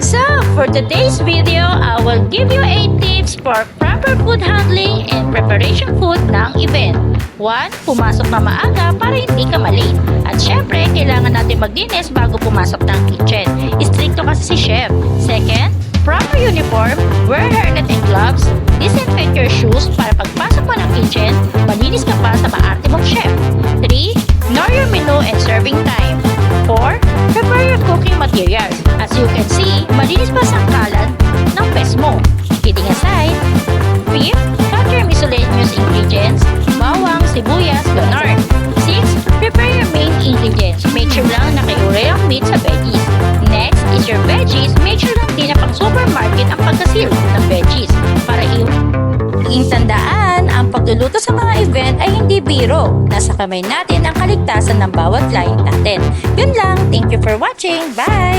Up? For today's video, I will give you 8 tips for proper food handling and preparation food ng event. 1. Pumasok ka maaga para hindi ka malate. At syempre, kailangan natin maglinis bago pumasok ng kitchen. Stricto kasi si chef. Second, proper uniform, wear hairnet and gloves, disinfect your shoes para pagpasok mo ng kitchen, malinis ka pa sa maarte mong chef. 3. Know your menu and serving time. Malinis pa sa ng pes mo. Kidding aside. 5. Cut your miscellaneous ingredients, bawang, sibuyas, ganar. 6. Prepare your main ingredients. Make sure lang nakaiure ang meat sa veggies. Next is your veggies. Make sure lang di na pang supermarket ang pagkasil ng veggies para i Laging tandaan, ang pagluluto sa mga event ay hindi biro. Nasa kamay natin ang kaligtasan ng bawat client natin. Yun lang. Thank you for watching. Bye!